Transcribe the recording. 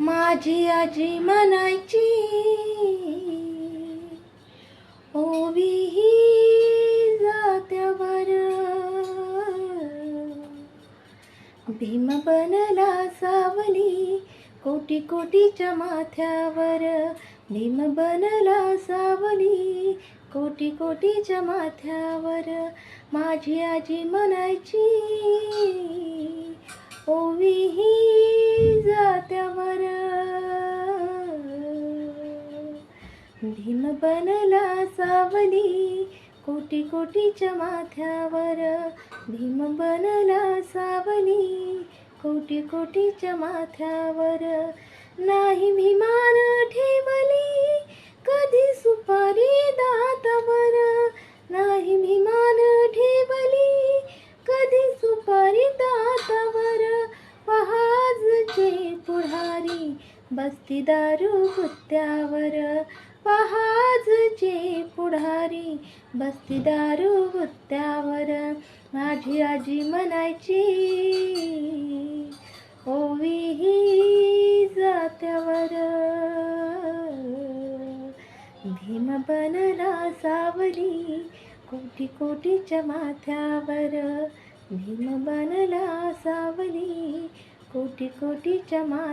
माझी आजी म्हणायची ओवी जात्यावर भीम बनला सावली कोटी कोटीच्या माथ्यावर भीम बनला सावली कोटी कोटीच्या माथ्यावर माझी आजी म्हणायची ओवी ही भीम बनला सावली कोटी कोटीच्या माथ्यावर. भीम बनला सावली कोटी कोटीच्या माथ्यावर. नाही भीमान ठेवली कधी सुपारी दातावर. नाही भीमान ठेवली कधी सुपारी दातावर. पहाजचे पुढारी बस्तीदारू कुत्यावर गुत्त्यावर पहाजचे पुढारी बसती दारू गुत्त्यावर माझी आजी म्हणायची ओवी ही जात्यावर. भीम बनला सावली कोटी कोटीच्या माथ्यावर. भीम बनला सावली कोटी कोटीच्या माथ्या